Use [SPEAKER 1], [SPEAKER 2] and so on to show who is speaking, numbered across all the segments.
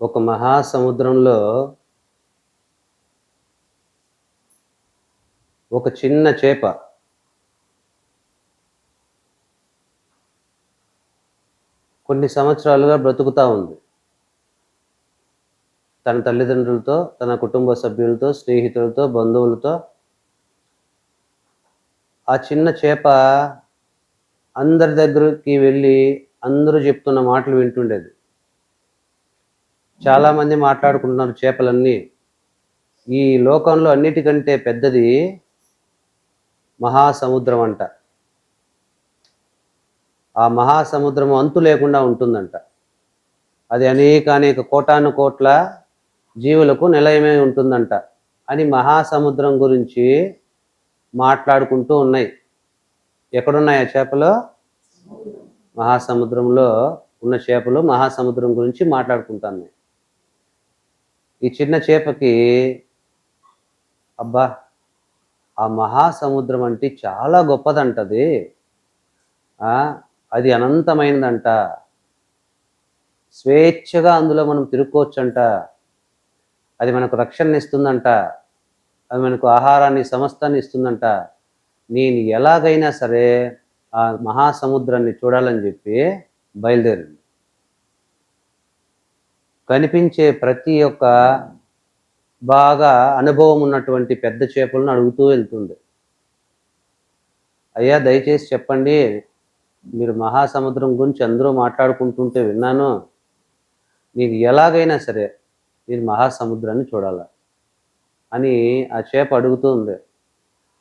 [SPEAKER 1] ఒక మహాసముద్రంలో ఒక చిన్న చేప కొన్ని సంవత్సరాలుగా బ్రతుకుతూ ఉంది. తన తల్లిదండ్రులతో తన కుటుంబ సభ్యులతో స్నేహితులతో బంధువులతో ఆ చిన్న చేప అందరి దగ్గరికి వెళ్ళి అందరూ చెప్తున్న మాటలు వింటుండేది. చాలామంది మాట్లాడుకుంటున్నారు చేపలన్నీ. ఈ లోకంలో అన్నిటికంటే పెద్దది మహాసముద్రం అంట. ఆ మహాసముద్రం అంతు లేకుండా ఉంటుందంట. అది అనేక అనేక కోటాను కోట్ల జీవులకు నిలయమై ఉంటుందంట అని మహాసముద్రం గురించి మాట్లాడుకుంటూ ఉన్నాయి. ఎక్కడున్నాయి ఆ చేపలు? మహాసముద్రంలో ఉన్న చేపలు మహాసముద్రం గురించి మాట్లాడుకుంటున్నాయి ఈ చిన్న చేపకి అబ్బా ఆ మహాసముద్రం అంటే చాలా గొప్పదంటది. అది అనంతమైనదంట. స్వేచ్ఛగా అందులో మనం తిరుక్కోవచ్చంట. అది మనకు రక్షణ ఇస్తుందంట. అది మనకు ఆహారాన్ని సమస్తాన్ని ఇస్తుందంట. నేను ఎలాగైనా సరే ఆ మహాసముద్రాన్ని చూడాలని చెప్పి బయలుదేరింది. కనిపించే ప్రతి ఒక్క బాగా అనుభవం ఉన్నటువంటి పెద్ద చేపలను అడుగుతూ వెళ్తుంది. అయ్యా దయచేసి చెప్పండి మీరు మహాసముద్రం గురించి అందరూ మాట్లాడుకుంటుంటే విన్నాను. నేను ఎలాగైనా సరే నేను మహాసముద్రాన్ని చూడాల అని ఆ చేప అడుగుతూ ఉంది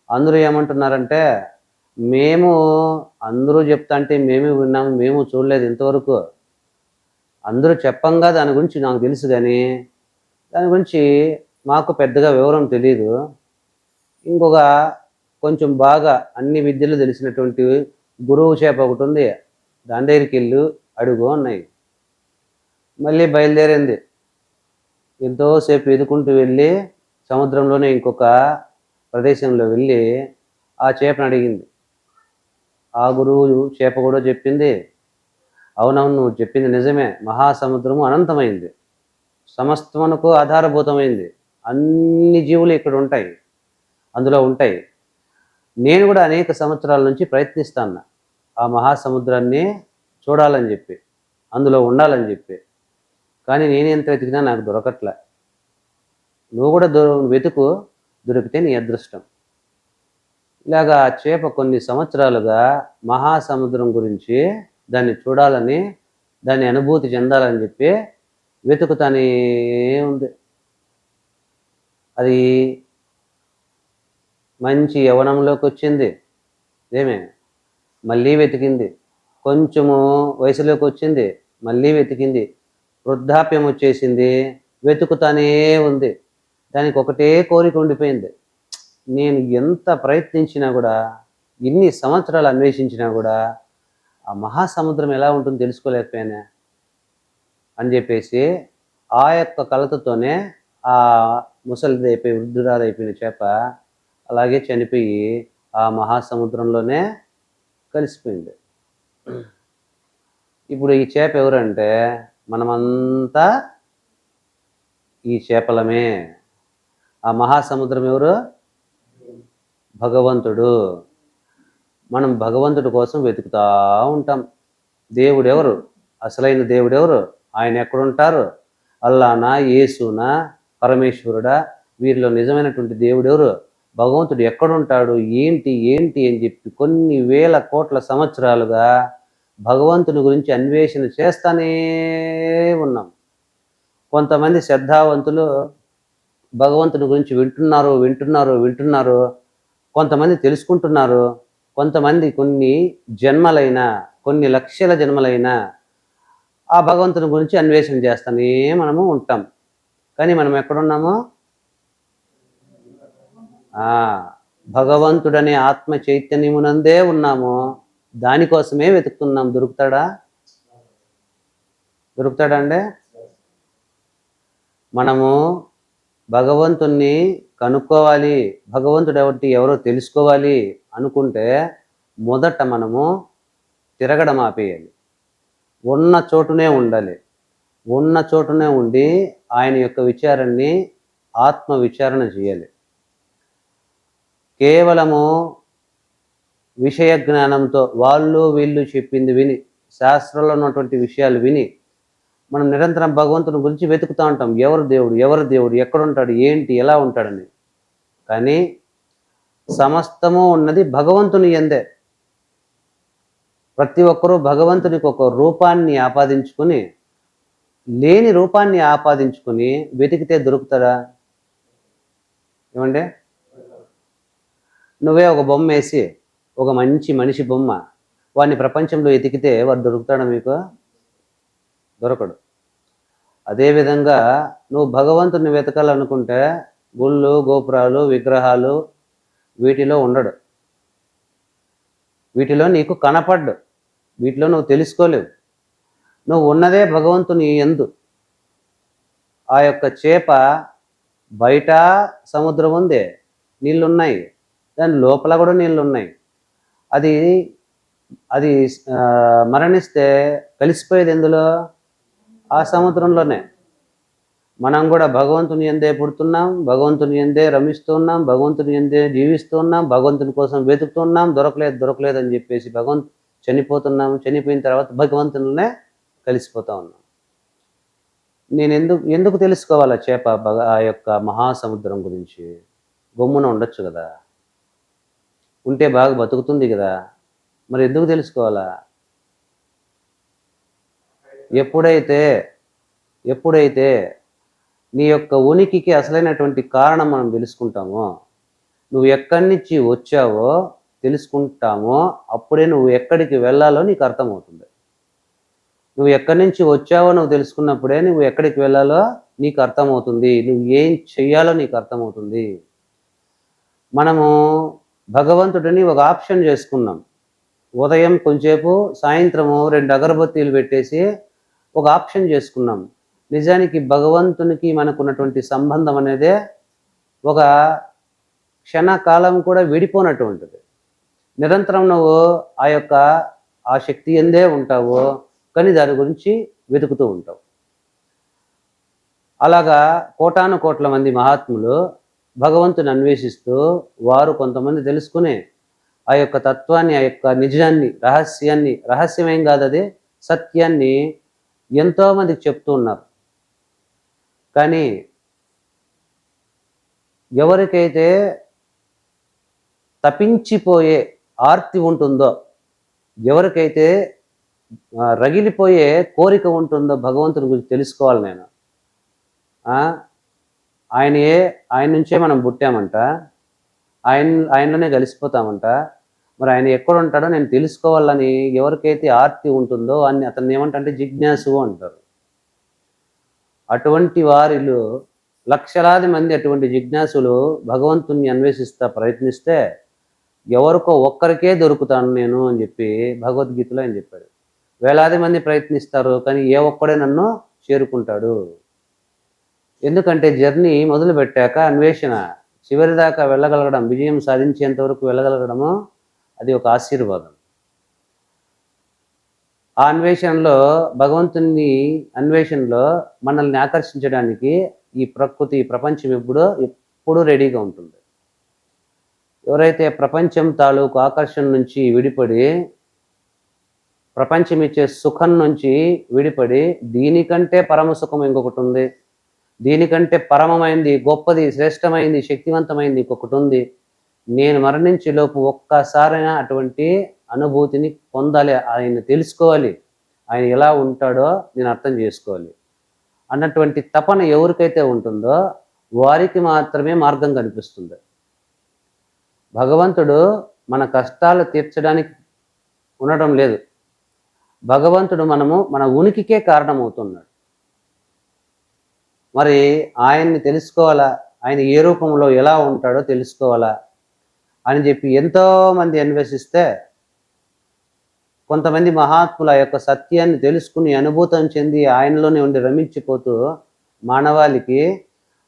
[SPEAKER 1] అందరూ ఏమంటున్నారంటే మేము అందరూ చెప్తా అంటే మేము విన్నాము మేము చూడలేదు ఇంతవరకు. అందరూ చెప్పంగా దాని గురించి నాకు తెలుసు కానీ దాని గురించి మాకు పెద్దగా వివరం తెలియదు ఇంకొక కొంచెం బాగా అన్ని విద్యలు తెలిసినటువంటి గురువు చేప ఒకటి ఉంది. దాని దగ్గరికి వెళ్ళు అడుగు అన్నాయి మళ్ళీ బయలుదేరింది. ఎంతోసేపు ఎదుకుంటూ వెళ్ళి సముద్రంలోనే ఇంకొక ప్రదేశంలో వెళ్ళి ఆ చేపను అడిగింది. ఆ గురువు చేప కూడా చెప్పింది అవునవును నువ్వు చెప్పింది నిజమే. మహాసముద్రము అనంతమైంది. సమస్తమునకు ఆధారభూతమైంది. అన్ని జీవులు ఇక్కడ ఉంటాయి. అందులో ఉంటాయి. నేను కూడా అనేక సంవత్సరాల నుంచి ప్రయత్నిస్తాను ఆ మహాసముద్రాన్ని చూడాలని చెప్పి అందులో ఉండాలని చెప్పి. కానీ నేను ఎంత వెతికినా నాకు దొరకట్లే. నువ్వు కూడా దొర వెతుకు దొరికితే నీ అదృష్టం. ఇలాగా చేప కొన్ని సంవత్సరాలుగా మహాసముద్రం గురించి దాన్ని చూడాలని దాన్ని అనుభూతి చెందాలని చెప్పి వెతుకుతానే ఉంది. అది మంచి యవనంలోకి వచ్చింది. ఏమే? మళ్ళీ వెతికింది. కొంచెము వయసులోకి వచ్చింది. మళ్ళీ వెతికింది. వృద్ధాప్యం వచ్చేసింది. వెతుకుతానే ఉంది. దానికి ఒకటే కోరిక ఉండిపోయింది. నేను ఎంత ప్రయత్నించినా కూడా ఎన్ని సంవత్సరాలు అన్వేషించినా కూడా ఆ మహాసముద్రం ఎలా ఉంటుందో తెలుసుకోలేకపోయానే అని చెప్పేసి ఆ యొక్క కలతతోనే ఆ ముసలిది అయిపోయి వృద్ధురాలు అయిపోయిన చేప అలాగే చనిపోయి ఆ మహాసముద్రంలోనే కలిసిపోయింది. ఇప్పుడు ఈ చేప ఎవరంటే మనమంతా ఈ చేపలమే. ఆ మహాసముద్రం ఎవరు? భగవంతుడు. మనం భగవంతుడి కోసం వెతుకుతా ఉంటాం. దేవుడు ఎవరు అసలైన దేవుడెవరు? ఆయన ఎక్కడుంటారు? అల్లానా యేసునా పరమేశ్వరుడా వీరిలో నిజమైనటువంటి దేవుడెవరు? భగవంతుడు ఎక్కడుంటాడు? ఏంటి ఏంటి అని చెప్పి కొన్ని వేల కోట్ల సంవత్సరాలుగా భగవంతుని గురించి అన్వేషణ చేస్తానే ఉన్నాం. కొంతమంది శ్రద్ధావంతులు భగవంతుని గురించి వింటున్నారు వింటున్నారు వింటున్నారు కొంతమంది తెలుసుకుంటున్నారు. కొంతమంది కొన్ని జన్మలైన కొన్ని లక్షల జన్మలైన ఆ భగవంతుని గురించి అన్వేషణ చేస్తానే మనము ఉంటాం. కానీ మనం ఎక్కడున్నాము? ఆ భగవంతుడనే ఆత్మ చైతన్యమునందే ఉన్నాము. దానికోసమే వెతుకుతున్నాం. దొరుకుతాడా? దొరుకుతాడా అండి? మనము భగవంతుణ్ణి కనుక్కోవాలి. భగవంతుడు ఎవరి ఎవరో తెలుసుకోవాలి అనుకుంటే మొదట మనము తిరగడం ఆపేయాలి. ఉన్న చోటునే ఉండాలి. ఉన్న చోటునే ఉండి ఆయన యొక్క విచారాన్ని ఆత్మ విచారణ చేయాలి. కేవలము విషయ జ్ఞానంతో వాళ్ళు వీళ్ళు చెప్పింది విని శాస్త్రంలో ఉన్నటువంటి విషయాలు విని మనం నిరంతరం భగవంతుని గురించి వెతుకుతూ ఉంటాం. ఎవరు దేవుడు? ఎవరు దేవుడు? ఎక్కడ ఉంటాడు ఏంటి? ఎలా ఉంటాడని. కానీ సమస్తము ఉన్నది భగవంతుని ఎందే ప్రతి ఒక్కరూ భగవంతునికి ఒక రూపాన్ని ఆపాదించుకుని లేని రూపాన్ని ఆపాదించుకుని వెతికితే దొరుకుతారా ఏమంటే నువ్వే ఒక బొమ్మ వేసి ఒక మంచి మనిషి బొమ్మ వాడిని ప్రపంచంలో ఎతికితే వాడు దొరుకుతాడా మీకు? దొరకడు. అదేవిధంగా నువ్వు భగవంతుని వెతకాలనుకుంటే గుళ్ళు గోపురాలు విగ్రహాలు వీటిలో ఉండడు. వీటిలో నీకు కనపడ్డు. వీటిలో నువ్వు తెలుసుకోలేవు. నువ్వు ఉన్నదే భగవంతుని ఎందు. ఆ యొక్క చేప బయట సముద్రం ఉంది నీళ్ళున్నాయి దాని లోపల కూడా నీళ్ళు ఉన్నాయి అది అది మరణిస్తే కలిసిపోయేది ఎందులో? ఆ సముద్రంలోనే. మనం కూడా భగవంతుని ఎందే పుడుతున్నాం భగవంతుని ఎందే రమిస్తున్నాం భగవంతుని ఎందే జీవిస్తున్నాం భగవంతుని కోసం వెతుకుతున్నాం దొరకలేదు దొరకలేదు అని చెప్పేసి భగవంత్ చనిపోతున్నాం చనిపోయిన తర్వాత భగవంతునినే కలిసిపోతా ఉన్నాం. నేను ఎందుకు ఎందుకు తెలుసుకోవాలా చేప భగ ఆ యొక్క మహాసముద్రం గురించి? గమ్మున ఉండొచ్చు కదా. ఉంటే బాగా బతుకుతుంది కదా. మరి ఎందుకు తెలుసుకోవాలా? ఎప్పుడైతే ఎప్పుడైతే నీ యొక్క ఉనికికి అసలైనటువంటి కారణం మనం తెలుసుకుంటామో నువ్వు ఎక్కడి నుంచి వచ్చావో తెలుసుకుంటామో అప్పుడే నువ్వు ఎక్కడికి వెళ్ళాలో నీకు అర్థమవుతుంది. నువ్వు ఎక్కడి నుంచి వచ్చావో నువ్వు తెలుసుకున్నప్పుడే నువ్వు ఎక్కడికి వెళ్ళాలో నీకు అర్థమవుతుంది. నువ్వు ఏం చెయ్యాలో నీకు అర్థమవుతుంది. మనము భగవంతుడిని ఒక ఆప్షన్ చేసుకున్నాం. ఉదయం కొంచెంసేపు సాయంత్రము రెండు అగరబత్తీలు పెట్టేసి ఒక ఆప్షన్ చేసుకున్నాం. నిజానికి భగవంతునికి మనకున్నటువంటి సంబంధం అనేదే ఒక క్షణకాలం కూడా విడిపోనటువంటిది నిరంతరం నువ్వు ఆ యొక్క ఆ శక్తి ఎందే ఉంటావు కానీ దాని గురించి వెతుకుతూ ఉంటావు. అలాగా కోటాను కోట్ల మంది మహాత్ములు భగవంతుని అన్వేషిస్తూ వారు కొంతమంది తెలుసుకునే ఆ యొక్క తత్వాన్ని ఆ యొక్క నిజాన్ని రహస్యాన్ని రహస్యమేం కాదు అది సత్యాన్ని ఎంతోమంది చెప్తూ ఉన్నారు. కానీ ఎవరికైతే తపించిపోయే ఆర్తి ఉంటుందో ఎవరికైతే రగిలిపోయే కోరిక ఉంటుందో భగవంతుని గురించి తెలుసుకోవాలి నేను. ఆయనయే ఆయన ఏ ఆయన నుంచే మనం పుట్టామంట. ఆయన ఆయనలోనే కలిసిపోతామంట. మరి ఆయన ఎక్కడ ఉంటాడో నేను తెలుసుకోవాలని ఎవరికైతే ఆర్తి ఉంటుందో అని అతన్ని ఏమంటే జిజ్ఞాసు అంటారు. అటువంటి వారిలో లక్షలాది మంది అటువంటి జిజ్ఞాసులు భగవంతుని అన్వేషిస్తా ప్రయత్నిస్తే ఎవరికో ఒక్కరికే దొరుకుతాను నేను అని చెప్పి భగవద్గీతలో ఆయన చెప్పాడు. వేలాది మంది ప్రయత్నిస్తారు కానీ ఏ ఒక్కడే నన్ను చేరుకుంటాడు. ఎందుకంటే జర్నీ మొదలు పెట్టాక అన్వేషణ చివరి దాకా వెళ్ళగలగడం విజయం సాధించేంత వరకు వెళ్ళగలగడము అది ఒక ఆశీర్వాదం. ఆ అన్వేషణలో భగవంతుని అన్వేషణలో మనల్ని ఆకర్షించడానికి ఈ ప్రకృతి ఈ ప్రపంచం ఎప్పుడో ఎప్పుడూ రెడీగా ఉంటుంది. ఎవరైతే ప్రపంచం తాలూకు ఆకర్షణ నుంచి విడిపడి ప్రపంచం ఇచ్చే సుఖం నుంచి విడిపడి దీనికంటే పరమ సుఖం ఇంకొకటి ఉంది. దీనికంటే పరమమైంది గొప్పది శ్రేష్టమైంది శక్తివంతమైంది ఇంకొకటి ఉంది. నేను మరణించే లోపు ఒక్కసారైనా అటువంటి అనుభూతిని పొందాలి. ఆయన తెలుసుకోవాలి. ఆయన ఎలా ఉంటాడో నేను అర్థం చేసుకోవాలి. అన్నటువంటి తపన ఎవరికైతే ఉంటుందో వారికి మాత్రమే మార్గం కనిపిస్తుంది. భగవంతుడు మన కష్టాలు తీర్చడానికి ఉండడం లేదు. భగవంతుడు మనము మన ఉనికికే కారణమవుతున్నాడు. మరి ఆయన్ని తెలుసుకోవాలా? ఆయన ఏ రూపంలో ఎలా ఉంటాడో తెలుసుకోవాలా? అని చెప్పి ఎంతో మంది అన్వేషిస్తే కొంతమంది మహాత్ముల యొక్క సత్యాన్ని తెలుసుకుని అనుభూతం చెంది ఆయనలోనే ఉండి రమించిపోతూ మానవాళికి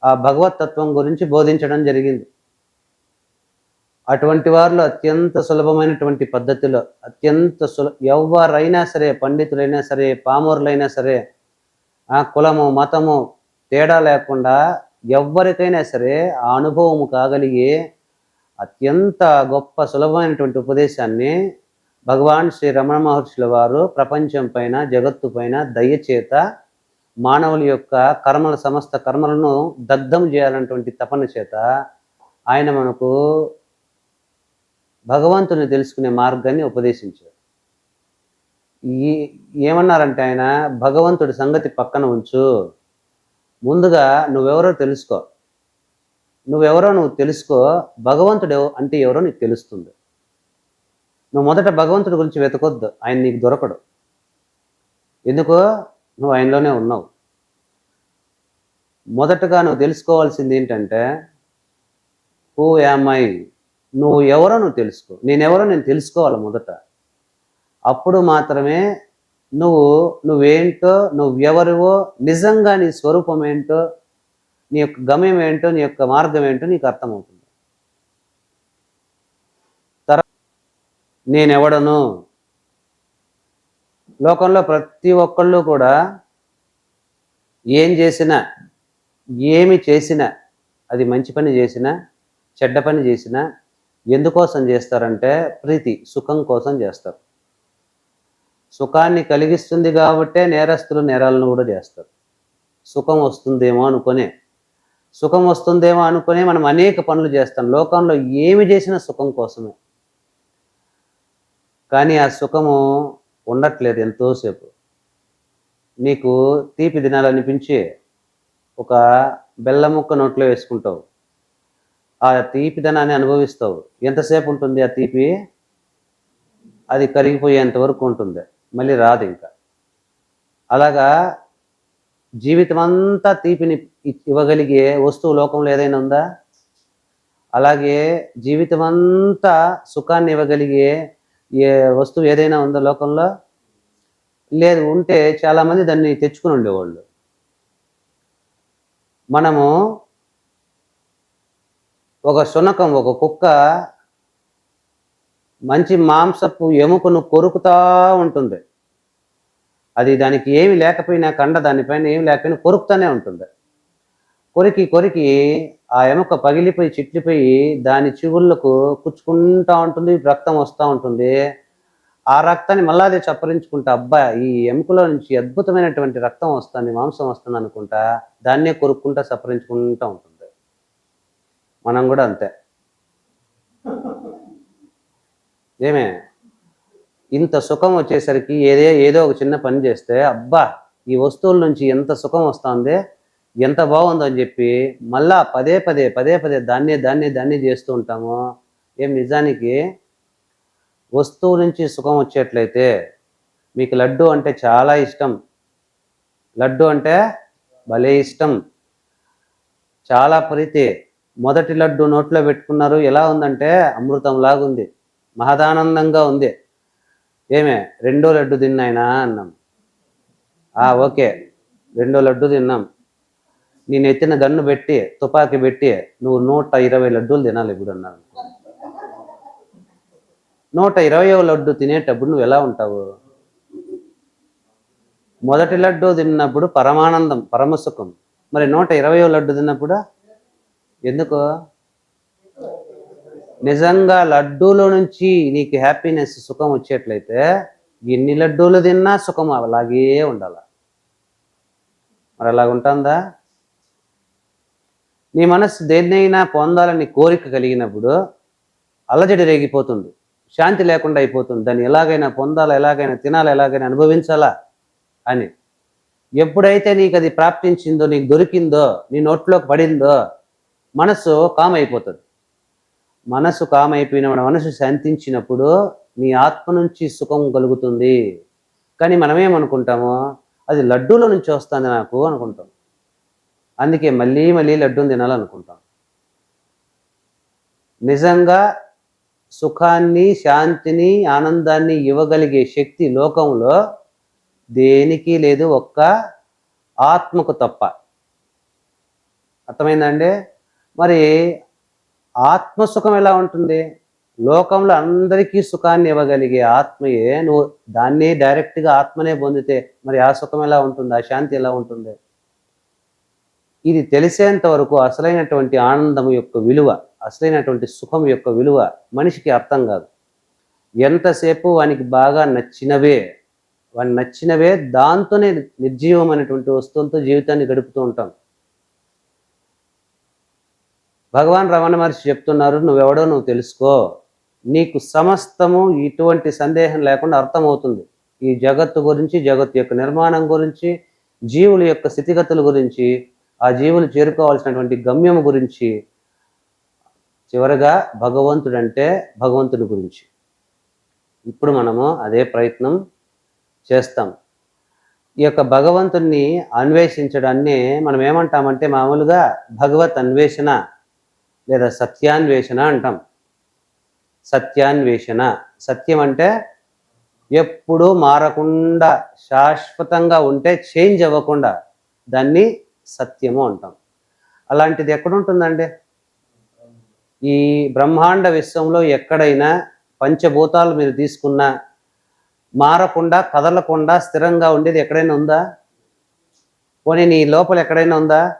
[SPEAKER 1] ఆ భగవతత్వం గురించి బోధించడం జరిగింది. అటువంటి వారిలో అత్యంత సులభమైనటువంటి పద్ధతిలో అత్యంత సుల ఎవరైనా సరే పండితులైనా సరే పామరులైనా సరే ఆ కులము మతము తేడా లేకుండా ఎవరికైనా సరే ఆ అనుభవము కాగలిగే అత్యంత గొప్ప సులభమైనటువంటి ఉపదేశాన్ని భగవాన్ శ్రీ రమణ మహర్షుల వారు ప్రపంచం పైన జగత్తు పైన దయచేత మానవుల యొక్క కర్మల సమస్త కర్మలను దగ్ధం చేయాలన్నటువంటి తపన చేత ఆయన మనకు భగవంతుని తెలుసుకునే మార్గాన్ని ఉపదేశించారు. ఈ ఏమన్నారంటే ఆయన భగవంతుడి సంగతి పక్కన ఉంచు. ముందుగా నువ్వెవరో తెలుసుకో. నువ్వెవరో నువ్వు తెలుసుకో భగవంతుడు అంటే ఎవరో నీకు తెలుస్తుంది. నువ్వు మొదట భగవంతుడి గురించి వెతకొద్దు ఆయన నీకు దొరకడు. ఎందుకో నువ్వు ఆయనలోనే ఉన్నావు. మొదటగా నువ్వు తెలుసుకోవాల్సింది ఏంటంటే హూ ఐ నువ్వు ఎవరో నువ్వు తెలుసుకో. నేనెవరో నేను తెలుసుకోవాలి మొదట. అప్పుడు మాత్రమే నువ్వు నువ్వేంటో నువ్వెవరివో నిజంగా నీ స్వరూపం ఏంటో నీ యొక్క గమ్యం ఏంటో నీ యొక్క మార్గం ఏంటో నీకు అర్థమవుతుంది. తర్వాత నేనెవడను? లోకంలో ప్రతి ఒక్కళ్ళు కూడా ఏం చేసినా ఏమి చేసినా అది మంచి పని చేసినా చెడ్డ పని చేసినా ఎందుకోసం చేస్తారంటే ప్రీతి సుఖం కోసం చేస్తారు. సుఖాన్ని కలిగిస్తుంది కాబట్టే నేరస్తులు నేరాలను కూడా చేస్తారు. సుఖం వస్తుందేమో అనుకునే సుఖం వస్తుందేమో అనుకునే మనం అనేక పనులు చేస్తాం. లోకంలో ఏమి చేసినా సుఖం కోసమే. కానీ ఆ సుఖము ఉండట్లేదు ఎంతోసేపు. నీకు తీపి తినాలనిపించి ఒక బెల్లం ముక్క నోట్లో వేసుకుంటావు. ఆ తీపిదనాన్ని అనుభవిస్తావు. ఎంతసేపు ఉంటుంది ఆ తీపి? అది కరిగిపోయేంత వరకు ఉంటుంది. మళ్ళీ రాదు ఇంకా. అలాగా జీవితం అంతా తీపిని ఇవ్వగలిగే వస్తువు లోకంలో ఏదైనా ఉందా? అలాగే జీవితం అంతా సుఖాన్ని ఇవ్వగలిగే ఏ వస్తువు ఏదైనా ఉందా లోకంలో? లేదు ఉంటే చాలామంది దాన్ని తెచ్చుకుని ఉండేవాళ్ళు. మనము ఒక శునకం ఒక కుక్క మంచి మాంసపు ఎముకను కొరుకుతా ఉంటుంది. అది దానికి ఏమి లేకపోయినా కండ దానిపైన ఏమి లేకపోయినా కొరుకుతూనే ఉంటుంది. కొరికి కొరికి ఆ ఎముక పగిలిపోయి చిట్లిపోయి దాని చిగుళ్ళకు కుచ్చుకుంటా ఉంటుంది రక్తం వస్తూ ఉంటుంది. ఆ రక్తాన్ని మళ్ళా అదే చప్పరించుకుంటా అబ్బా ఈ ఎముకలో నుంచి అద్భుతమైనటువంటి రక్తం వస్తుంది మాంసం వస్తుంది అనుకుంటా దాన్నే కొరుక్కుంటా సప్పరించుకుంటా ఉంటుంది. మనం కూడా అంతే. ఏమే? ఇంత సుఖం వచ్చేసరికి ఏదే ఏదో ఒక చిన్న పని చేస్తే అబ్బా ఈ వస్తువుల నుంచి ఎంత సుఖం వస్తుంది ఎంత బాగుందో అని చెప్పి మళ్ళా పదే పదే పదే పదే దాన్నే దాన్నే దాన్నే చేస్తూ ఉంటాము ఏం నిజానికి వస్తువు నుంచి సుఖం వచ్చేట్లయితే మీకు లడ్డు అంటే చాలా ఇష్టం. లడ్డు అంటే భలే ఇష్టం. చాలా ప్రీతి. మొదటి లడ్డు నోట్లో పెట్టుకున్నారు. ఎలా ఉందంటే అమృతం ఉంది మహదానందంగా ఉంది. ఏమే? రెండో లడ్డు తిన్నాయినా అన్నాం. ఓకే. రెండో లడ్డు తిన్నాం. నేను ఎత్తిన గన్ను పెట్టి తుపాకీ పెట్టి నువ్వు నూట ఇరవై లడ్డూలు తినాలి ఇప్పుడు అన్నాను నూట ఇరవై లడ్డు తినేటప్పుడు నువ్వు ఎలా ఉంటావు? మొదటి లడ్డు తిన్నప్పుడు పరమానందం పరమసుఖం. మరి నూట ఇరవై లడ్డు తిన్నప్పుడు? ఎందుకు? నిజంగా లడ్డూలో నుంచి నీకు హ్యాపీనెస్ సుఖం వచ్చేట్లయితే ఎన్ని లడ్డూలు తిన్నా సుఖం అలాగే ఉండాల. మరి అలాగ ఉంటుందా నీ మనస్సు దేన్నైనా పొందాలని కోరిక కలిగినప్పుడు అలజడి రేగిపోతుంది. శాంతి లేకుండా అయిపోతుంది. దాన్ని ఎలాగైనా పొందాలా ఎలాగైనా తినాలా ఎలాగైనా అనుభవించాలా అని. ఎప్పుడైతే నీకు అది ప్రాప్తించిందో నీకు దొరికిందో నీ నోట్లోకి పడిందో మనస్సు కామ్ అయిపోతుంది మనసు కామ్ అయిపోయిన మనసు శాంతించినప్పుడు నీ ఆత్మ నుంచి సుఖం కలుగుతుంది. కానీ మనమేమనుకుంటామో అది లడ్డూలో నుంచి వస్తుంది నాకు అనుకుంటాం. అందుకే మళ్ళీ మళ్ళీ లడ్డూని తినాలనుకుంటాం. నిజంగా సుఖాన్ని శాంతిని ఆనందాన్ని ఇవ్వగలిగే శక్తి లోకంలో దేనికి లేదు ఒక్క ఆత్మకు తప్ప. అర్థమైందండి? మరి ఆత్మసుఖం ఎలా ఉంటుంది? లోకంలో అందరికీ సుఖాన్ని ఇవ్వగలిగే ఆత్మయే. నువ్వు దాన్ని డైరెక్ట్గా ఆత్మనే పొందితే మరి ఆ సుఖం ఎలా ఉంటుంది? ఆ శాంతి ఎలా ఉంటుంది? ఇది తెలిసేంత వరకు అసలైనటువంటి ఆనందం యొక్క విలువ అసలైనటువంటి సుఖం యొక్క విలువ మనిషికి అర్థం కాదు. ఎంతసేపు వానికి బాగా నచ్చినవే వానికి నచ్చినవే దాంతోనే నిర్జీవం అనేటువంటి వస్తువులతో జీవితాన్ని గడుపుతూ ఉంటాం. భగవాన్ రమణ మహర్షి చెప్తున్నారు నువ్వెవడో నువ్వు తెలుసుకో. నీకు సమస్తము ఇటువంటి సందేహం లేకుండా అర్థమవుతుంది. ఈ జగత్తు గురించి జగత్తు యొక్క నిర్మాణం గురించి జీవుల యొక్క స్థితిగతుల గురించి ఆ జీవులు చేరుకోవాల్సినటువంటి గమ్యం గురించి చివరగా భగవంతుడంటే భగవంతుడి గురించి. ఇప్పుడు మనము అదే ప్రయత్నం చేస్తాం. ఈ యొక్క భగవంతుణ్ణి అన్వేషించడాన్ని మనం ఏమంటామంటే మామూలుగా భగవత్ అన్వేషణ లేదా సత్యాన్వేషణ అంటాం. సత్యాన్వేషణ. సత్యం అంటే ఎప్పుడూ మారకుండా శాశ్వతంగా ఉంటే చేంజ్ అవ్వకుండా దాన్ని సత్యము అంటాం. అలాంటిది ఎక్కడుంటుందండి? ఈ బ్రహ్మాండ విశ్వంలో ఎక్కడైనా పంచభూతాలు మీరు తీసుకున్నా మారకుండా కదలకుండా స్థిరంగా ఉండేది ఎక్కడైనా ఉందా? పోనీ నీ లోపల ఎక్కడైనా ఉందా?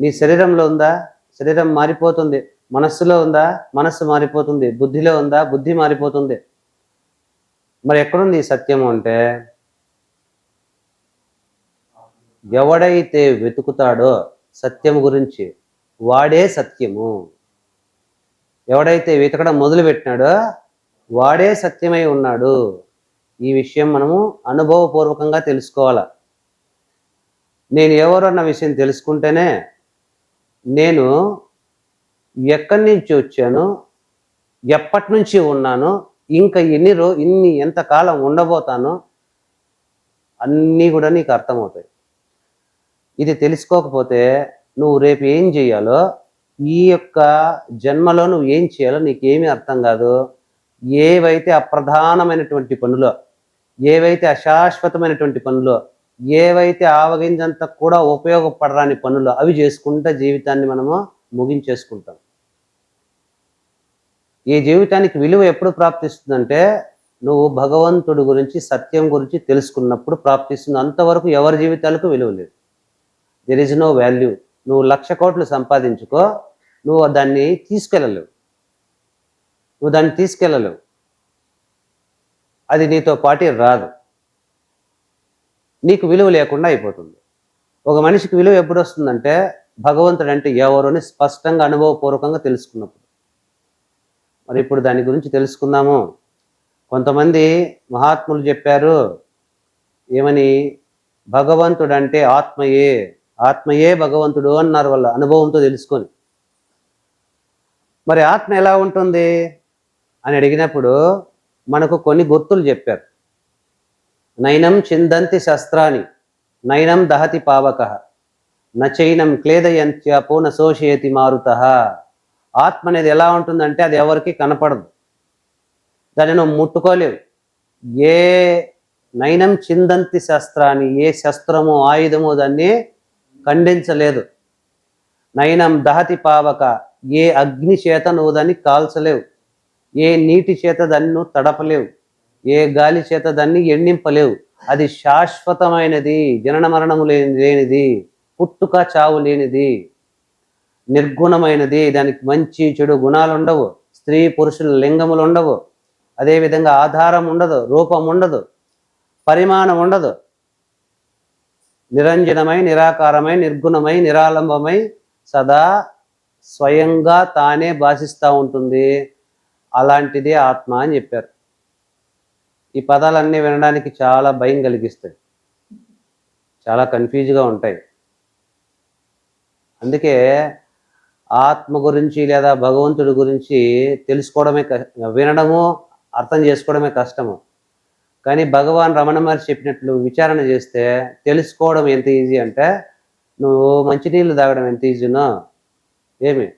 [SPEAKER 1] నీ శరీరంలో ఉందా? శరీరం మారిపోతుంది. మనస్సులో ఉందా? మనస్సు మారిపోతుంది. బుద్ధిలో ఉందా? బుద్ధి మారిపోతుంది. మరి ఎక్కడుంది ఈ సత్యము అంటే? ఎవడైతే వెతుకుతాడో సత్యం గురించి వాడే సత్యము. ఎవడైతే వెతకడం మొదలుపెట్టినాడో వాడే సత్యమై ఉన్నాడు. ఈ విషయం మనము అనుభవపూర్వకంగా తెలుసుకోవాల. నేను ఎవరు అన్న విషయం తెలుసుకుంటేనే నేను ఎక్కడి నుంచి వచ్చాను ఎప్పటి నుంచి ఉన్నాను ఇంకా ఎన్ని రో ఇన్ని ఎంతకాలం ఉండబోతాను అన్నీ కూడా నీకు అర్థమవుతాయి. ఇది తెలుసుకోకపోతే నువ్వు రేపు ఏం చేయాలో ఈ యొక్క జన్మలో నువ్వు ఏం చేయాలో నీకేమీ అర్థం కాదు. ఏవైతే అప్రధానమైనటువంటి పనులో ఏవైతే అశాశ్వతమైనటువంటి పనులో ఏవైతే ఆవగింజంత కూడా ఉపయోగపడరాని పనులు అవి చేసుకుంటే జీవితాన్ని మనము ముగించేసుకుంటాం. ఈ జీవితానికి విలువ ఎప్పుడు ప్రాప్తిస్తుందంటే నువ్వు భగవంతుడి గురించి సత్యం గురించి తెలుసుకున్నప్పుడు ప్రాప్తిస్తుంది. అంతవరకు ఎవరి జీవితాలకు విలువ లేదు. దెర్ ఇస్ నో వాల్యూ నువ్వు లక్ష కోట్లు సంపాదించుకో నువ్వు దాన్ని తీసుకెళ్ళలేవు. నువ్వు దాన్ని తీసుకెళ్ళలేవు. అది నీతో పాటి రాదు. నీకు విలువ లేకుండా అయిపోతుంది. ఒక మనిషికి విలువ ఎప్పుడు వస్తుందంటే భగవంతుడు అంటే ఎవరు అని స్పష్టంగా అనుభవపూర్వకంగా తెలుసుకున్నప్పుడు. మరి ఇప్పుడు దాని గురించి తెలుసుకుందాము. కొంతమంది మహాత్ములు చెప్పారు ఏమని? భగవంతుడు అంటే ఆత్మయే. ఆత్మయే భగవంతుడు అన్నారు వాళ్ళ అనుభవంతో తెలుసుకొని. మరి ఆత్మ ఎలా ఉంటుంది? అని అడిగినప్పుడు మనకు కొన్ని గుర్తులు చెప్పారు. నైనం చిందంతి శస్త్రాన్ని నైనం దహతి పావక నచైనం క్లేదయంత్యాపో నశోషయతి మారుత. ఆత్మ అనేది ఎలా ఉంటుందంటే అది ఎవరికి కనపడదు. దాన్ని నువ్వు ముట్టుకోలేవు. ఏ నైనం చిందంతి శస్త్రాన్ని ఏ శస్త్రము ఆయుధము దాన్ని ఖండించలేదు. నయనం దహతి పావక ఏ అగ్ని చేత నువ్వు దాన్ని కాల్చలేవు. ఏ నీటి చేత దాన్ని నువ్వు తడపలేవు. ఏ గాలి చేత దాన్ని ఎండింపలేవు. అది శాశ్వతమైనది జనన మరణము లేని లేనిది పుట్టుక చావు లేనిది నిర్గుణమైనది. దానికి మంచి చెడు గుణాలు ఉండవు స్త్రీ పురుషుల లింగములు ఉండవు అదేవిధంగా ఆధారం ఉండదు రూపం ఉండదు పరిమాణం ఉండదు నిరంజనమై నిరాకారమై నిర్గుణమై నిరాలంబమై సదా స్వయంగా తానే భాషిస్తూ ఉంటుంది. అలాంటిదే ఆత్మ అని చెప్పారు. ఈ పదాలన్నీ వినడానికి చాలా భయం కలిగిస్తాయి. చాలా కన్ఫ్యూజ్గా ఉంటాయి. అందుకే ఆత్మ గురించి లేదా భగవంతుడి గురించి తెలుసుకోవడమే క- వినడము అర్థం చేసుకోవడమే కష్టము. కానీ భగవాన్ రమణ మహర్షి చెప్పినట్లు విచారణ చేస్తే తెలుసుకోవడం ఎంత ఈజీ అంటే నువ్వు మంచినీళ్ళు తాగడం ఎంత ఈజీనో? ఏమి?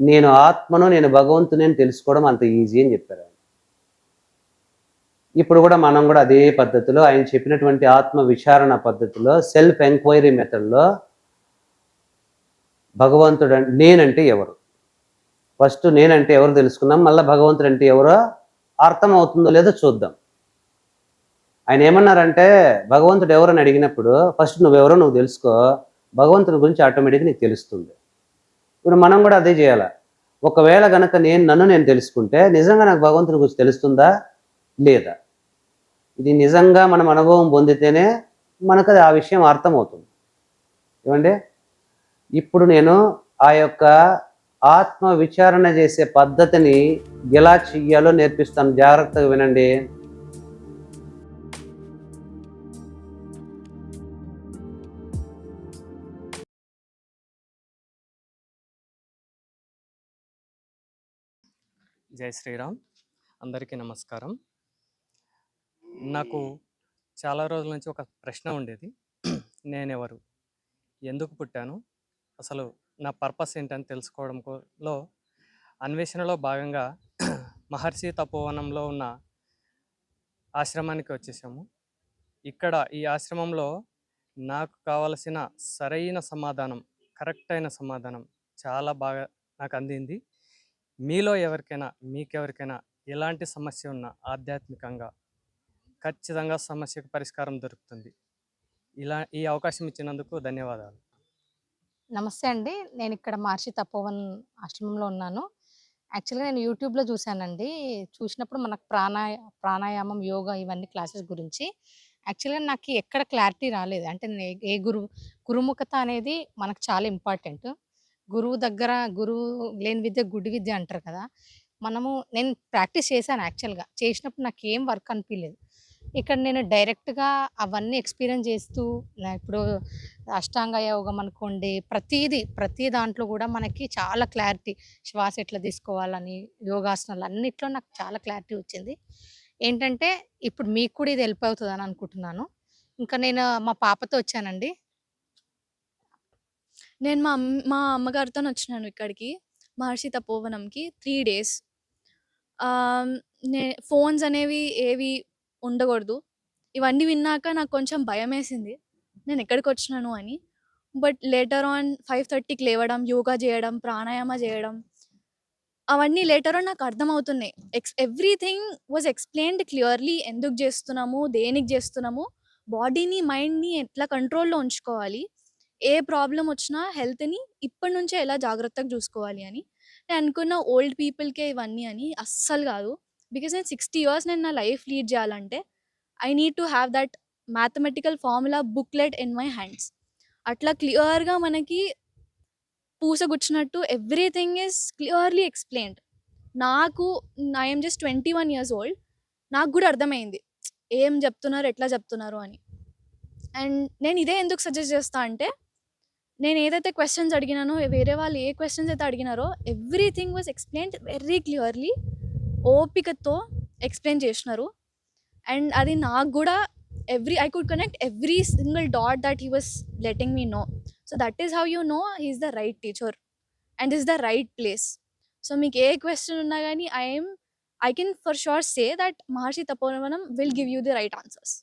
[SPEAKER 1] నేను ఆత్మను నేను భగవంతుని తెలుసుకోవడం అంత ఈజీ అని చెప్పారు ఇప్పుడు కూడా మనం కూడా అదే పద్ధతిలో ఆయన చెప్పినటువంటి ఆత్మ విచారణ పద్ధతిలో సెల్ఫ్ ఎంక్వైరీ మెథడ్లో భగవంతుడు నేనంటే ఎవరు? ఫస్ట్ నేనంటే ఎవరు తెలుసుకున్నాం మళ్ళీ భగవంతుడు అంటే ఎవరో అర్థం అవుతుందో లేదో చూద్దాం. ఆయన ఏమన్నారంటే భగవంతుడు ఎవరని అడిగినప్పుడు ఫస్ట్ నువ్వెవరో నువ్వు తెలుసుకో. భగవంతుని గురించి ఆటోమేటిక్గా నీకు తెలుస్తుంది. ఇప్పుడు మనం కూడా అదే చేయాలి? ఒకవేళ కనుక నేను నన్ను నేను తెలుసుకుంటే నిజంగా నాకు భగవంతుని గురించి తెలుస్తుందా? లేదా? ఇది నిజంగా మనం అనుభవం పొందితేనే మనకు అది ఆ విషయం అర్థమవుతుంది. ఏమండి? ఇప్పుడు నేను ఆ యొక్క ఆత్మ విచారణ చేసే పద్ధతిని ఎలా చెయ్యాలో నేర్పిస్తాను. జాగ్రత్తగా వినండి.
[SPEAKER 2] జై శ్రీరామ్. అందరికీ నమస్కారం. నాకు చాలా రోజుల నుంచి ఒక ప్రశ్న ఉండేది. నేనెవరు? ఎందుకు పుట్టాను? అసలు నా పర్పస్ ఏంటని తెలుసుకోవడంలో అన్వేషణలో భాగంగా మహర్షి తపోవనంలో ఉన్న ఆశ్రమానికి వచ్చేసాము. ఇక్కడ ఈ ఆశ్రమంలో నాకు కావలసిన సరైన సమాధానం కరెక్ట్ అయిన సమాధానం చాలా బాగా నాకు అందింది. మీలో ఎవరికైనా మీకెవరికైనా ఎలాంటి సమస్య ఉన్నా ఆధ్యాత్మికంగా ఖచ్చితంగా సమస్యకు పరిష్కారం దొరుకుతుంది. ఇలా ఈ అవకాశం ఇచ్చినందుకు ధన్యవాదాలు.
[SPEAKER 3] నమస్తే అండి. నేను ఇక్కడ మహర్షి తపోవన్ ఆశ్రమంలో ఉన్నాను. యాక్చువల్గా నేను యూట్యూబ్లో చూశానండి. చూసినప్పుడు మనకు ప్రాణాయ ప్రాణాయామం యోగా ఇవన్నీ క్లాసెస్ గురించి. యాక్చువల్గా నాకు ఎక్కడ క్లారిటీ రాలేదు. అంటే నేను ఏ గురు గురుముఖత అనేది మనకు చాలా ఇంపార్టెంట్. గురువు దగ్గర గురువు లేని విద్య గుడి విద్య అంటారు కదా! మనము నేను ప్రాక్టీస్ చేశాను యాక్చువల్గా. చేసినప్పుడు నాకు ఏం వర్క్ అనిపించలేదు ఇక్కడ నేను డైరెక్ట్గా అవన్నీ ఎక్స్పీరియన్స్ చేస్తూ ఇప్పుడు అష్టాంగ యోగం అనుకోండి ప్రతిదీ ప్రతి దాంట్లో కూడా మనకి చాలా క్లారిటీ. శ్వాస ఎట్లా తీసుకోవాలని యోగాసనాలు అన్నిట్లో నాకు చాలా క్లారిటీ వచ్చింది. ఏంటంటే ఇప్పుడు మీకు కూడా ఇది హెల్ప్ అవుతుంది అని అనుకుంటున్నాను. ఇంకా నేను మా పాపతో వచ్చానండి.
[SPEAKER 4] నేను మా అమ్ మా అమ్మగారితో వచ్చినాను ఇక్కడికి మహర్షి తపోవనంకి త్రీ డేస్. నే ఫోన్స్ అనేవి ఏవి ఉండకూడదు. ఇవన్నీ విన్నాక నాకు కొంచెం భయం వేసింది నేను ఎక్కడికి వచ్చినాను అని. బట్ లేటర్ ఆన్ ఫైవ్ థర్టీకి లేవడం యోగా చేయడం ప్రాణాయామ చేయడం అవన్నీ లేటర్ ఆన్ నాకు అర్థమవుతున్నాయి. X everything was explained clearly ఎందుకు చేస్తున్నాము దేనికి చేస్తున్నాము బాడీని మైండ్ని ఎట్లా కంట్రోల్లో ఉంచుకోవాలి ఏ ప్రాబ్లం వచ్చినా హెల్త్‌ని ఇప్పటి నుంచే ఎలా జాగ్రత్తగా చూసుకోవాలి అని. నేను అనుకున్న ఓల్డ్ పీపుల్‌కే ఇవన్నీ అని అస్సలు కాదు. బికాజ్ నేను 60 ఇయర్స్ నేను నా లైఫ్ లీడ్ చేయాలంటే I need to have that mathematical formula booklet in my hands. అట్లా క్లియర్‌గా మనకి పూసగుచ్చినట్టు ఎవ్రీథింగ్ ఈస్ క్లియర్‌లీ ఎక్స్‌ప్లెయిన్డ్. నాకు I am just 21 years old. నాకు కూడా అర్థమైంది. ఏం చెప్తున్నారు, ఎట్లా చెప్తున్నారు అని. అండ్ నేను ఇదే ఎందుకు సజెస్ట్ చేస్తాను అంటే నేను ఏదైతే క్వశ్చన్స్ అడిగినానో వేరే వాళ్ళు ఏ క్వశ్చన్స్ అయితే అడిగినారో everything was explain very clearly ఓపికతో ఎక్స్‌ప్లెయిన్ చేసినారు. అండ్ అది నాకు కూడా every I could connect every single dot that he was letting me know. So that is how you know he is the right teacher and is the right place. So మీకు ఏ question ఉన్నా కానీ I I can for sure say that Maharshi Tapovanam will give you the right answers.